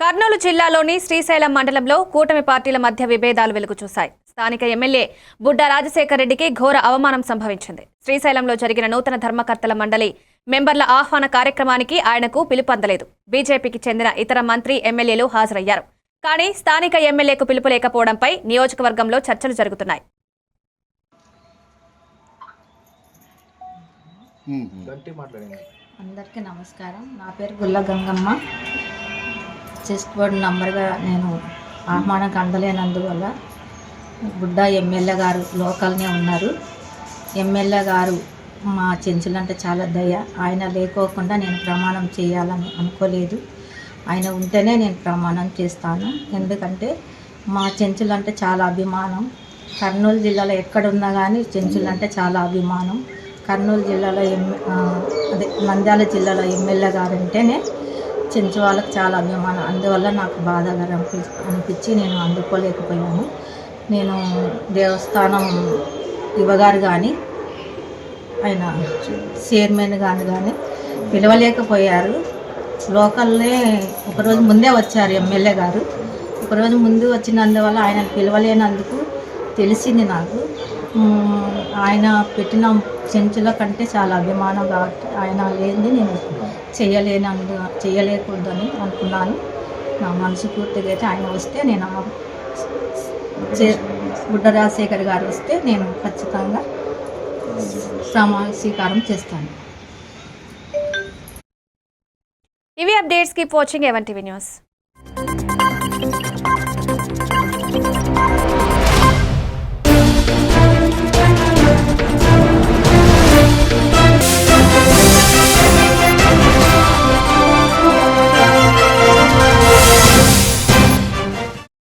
కర్నూలు జిల్లాలోని శ్రీశైలం మండలంలో కూటమి పార్టీల మధ్య విభేదాలు వెలుగుచూశాయి. స్థానిక ఎమ్మెల్యే బుడ్డ రాజశేఖర్ రెడ్డికి ఘోర అవమానం సంభవించింది. శ్రీశైలంలో జరిగిన నూతన ధర్మకర్తల మండలి మెంబర్ల ఆహ్వాన కార్యక్రమానికి ఆయనకు పిలుపందలేదు. బీజేపీకి చెందిన ఇతర మంత్రి ఎమ్మెల్యేలు హాజరయ్యారు. కానీ స్థానిక ఎమ్మెల్యేకు పిలుపు లేకపోవడంపై నియోజకవర్గంలో చర్చలు జరుగుతున్నాయి. అందరికీ నమస్కారం. నా పేరు గుల్ల గంగమ్మ. చెస్ట్ బోర్డు నంబర్గా నేను ఆహ్వానం అందలేనందువల్ల గుడ్డ ఎమ్మెల్యే గారు లోకల్నే ఉన్నారు. ఎమ్మెల్యే గారు మా చెంచులంటే చాలా దయ. ఆయన లేకోకుండా నేను ప్రమాణం చేయాలని అనుకోలేదు. ఆయన ఉంటేనే నేను ప్రమాణం చేస్తాను. ఎందుకంటే మా చెంచులంటే చాలా అభిమానం. కర్నూలు జిల్లాలో ఎక్కడున్నా కానీ చెంచులంటే చాలా అభిమానం. కర్నూలు జిల్లాలో ఎమ్ అదే నంద్యాల జిల్లాలో ఎమ్మెల్యే గారు ఉంటేనే చెంచు వాళ్ళకి చాలా అభిమానం. అందువల్ల నాకు బాధగా అనిపి అనిపించి నేను అందుకోలేకపోయాను. నేను దేవస్థానం యువగారు కానీ ఆయన చైర్మన్ గాని కానీ పిలవలేకపోయారు. లోకల్నే ఒకరోజు ముందే వచ్చారు ఎమ్మెల్యే గారు. ఒకరోజు ముందు వచ్చినందువల్ల ఆయన పిలవలేనందుకు తెలిసింది నాకు. ఆయన పెట్టిన చెంచుల కంటే చాలా అభిమానం కాబట్టి ఆయన లేనిది నేను చేయలేనందు చేయలేకూడదని అనుకున్నాను. నా మనసు పూర్తిగా అయితే ఆయన వస్తే నేను చే- బుడ్డ రాజశేఖర్ గారు వస్తే నేను ఖచ్చితంగా ప్రమాణ స్వీకారం చేస్తాను. ఇవి అప్డేట్స్ కీప్ వాచింగ్ ఎవన్ టీవీ న్యూస్.